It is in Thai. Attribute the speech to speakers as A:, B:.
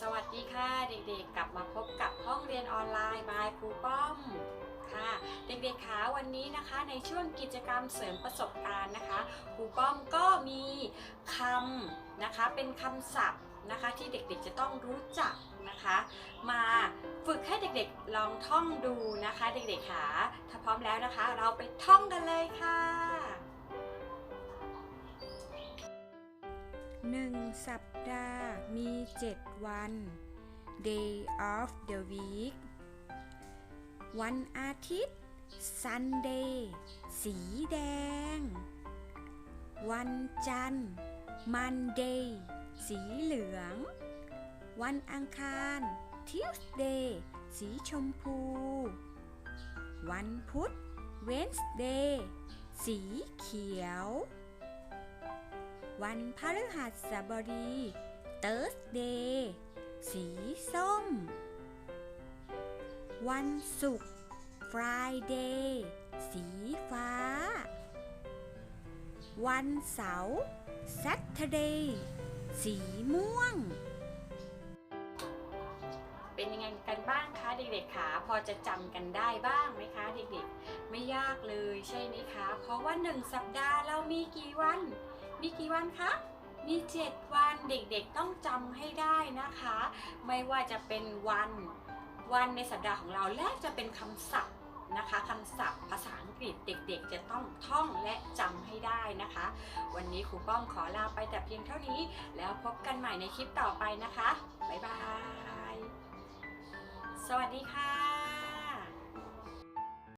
A: สวัสดีค่ะเด็กๆ กลับมาพบกับห้องเรียนออนไลน์บายครูป้อมค่ะเด็กๆคะวันนี้นะคะในช่วงกิจกรรมเสริมประสบการณ์นะคะครูป้อมก็มีคำนะคะเป็นคำศัพท์นะคะที่เด็กๆจะต้องรู้จักนะคะ มาฝึกให้เด็กๆลองท่องดูนะคะ เด็กๆคะถ้าพร้อมแล้วนะคะ เราไปท่องกันเลยค่ะ
B: หนึ่งสัปดาห์มี 7 วัน Day of the week วันอาทิตย์ Sunday สีแดง วันจันทร์ Monday สีเหลือง วันอังคาร Tuesday สีชมพู วันพุธ Wednesday สีเขียว วันพฤหัสบดี Thursday สีส้ม วันศุกร์ Friday สีฟ้า วันเสาร์ Saturday สีม่วง
A: เป็นยังไงกันบ้างคะเด็กๆคะพอจะจำกันได้บ้างไหมคะเด็กๆ ไม่ยากเลยใช่ไหมคะ เพราะว่าหนึ่งสัปดาห์เรามีกี่วัน มีกี่วันคะ มี 7 วันเด็กๆต้องจำให้ได้นะคะ ไม่ว่าจะเป็นวันวันในสัปดาห์ของเราและจะเป็นคำศัพท์นะคะคำศัพท์ภาษาอังกฤษเด็กๆ จะต้องท่องและจำให้ได้นะคะ วันนี้ครูป้อมขอลาไปแต่เพียงเท่านี้ แล้วพบกันใหม่ในคลิปต่อไปนะคะ บ๊ายบาย สวัสดีค่ะ